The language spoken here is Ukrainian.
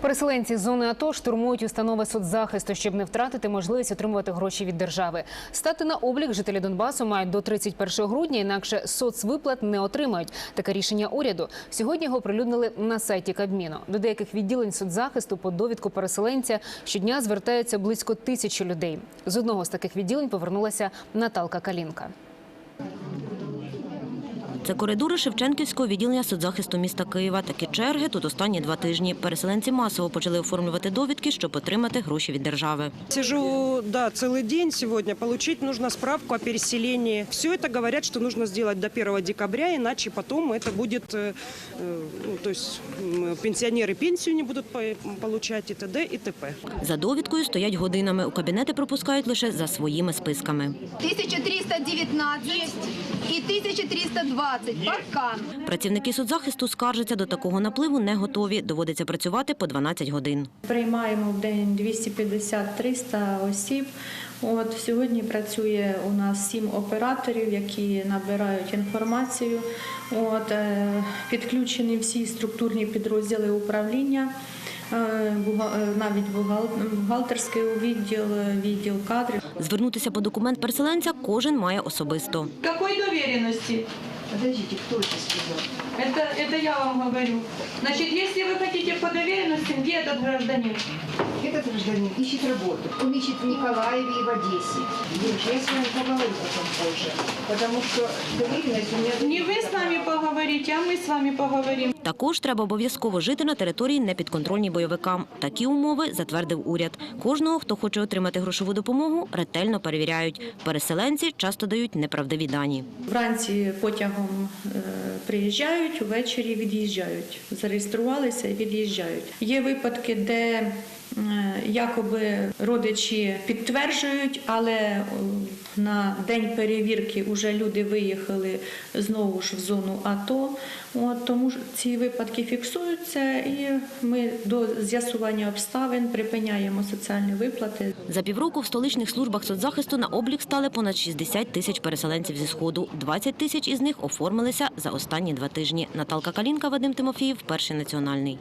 Переселенці з зони АТО штурмують установи соцзахисту, щоб не втратити можливість отримувати гроші від держави. Стати на облік жителі Донбасу мають до 31 грудня, інакше соцвиплат не отримають. Таке рішення уряду. Сьогодні його оприлюднили на сайті Кабміну. До деяких відділень соцзахисту по довідку переселенця щодня звертаються близько тисячі людей. З одного з таких відділень повернулася Наталка Калінка. Це коридори Шевченківського відділення соцзахисту міста Києва. Такі черги тут останні два тижні. Переселенці масово почали оформлювати довідки, щоб отримати гроші від держави. Сижу, да, целый день сегодня. Получить нужно справку о переселении. Все это говорят, что нужно сделать до 1 декабря, иначе потом это будет, э, э, ну, то есть м, пенсионеры пенсию не будут по- получать и т.д. и т.п. За довідкою стоять годинами. У кабінети пропускають лише за своїми списками. 1319 і 1320 пока. Працівники соцзахисту скаржаться, до такого напливу не готові. Доводиться працювати по 12 годин. Приймаємо в день 250-300 осіб. От сьогодні працює у нас сім операторів, які набирають інформацію. От е, підключені всі структурні підрозділи управління. е, е, Навіть бухгалтерський відділ, відділ кадрів. Звернутися по документ переселенця кожен має особисто. Какой доверенности? Подождите, кто это сказал? Это, это я вам говорю. Значит, если вы хотите по доверенности, где этот гражданин? Этот гражданин ищет работу. Он ищет в Николаеве и в Одессе. Девушка, я с вами поговорю потом позже. Потому что доверенность у меня... Не вы с нами поговорите, а мы с вами поговорим. Також треба обов'язково жити на території непідконтрольній бойовикам. Такі умови затвердив уряд. Кожного, хто хоче отримати грошову допомогу, ретельно перевіряють. Переселенці часто дають неправдиві дані. Вранці потягом е, приїжджають, увечері від'їжджають. Зареєструвалися і від'їжджають. Є випадки, де е, якоби родичі підтверджують, але е, на день перевірки вже люди виїхали знову ж в зону АТО. От, тому ці випадки фіксуються, і ми до з'ясування обставин припиняємо соціальні виплати. За півроку в столичних службах соцзахисту на облік стали понад 60 тисяч переселенців зі сходу. 20 тисяч із них оформилися за останні два тижні. Наталка Калінка, Вадим Тимофіїв, перший національний.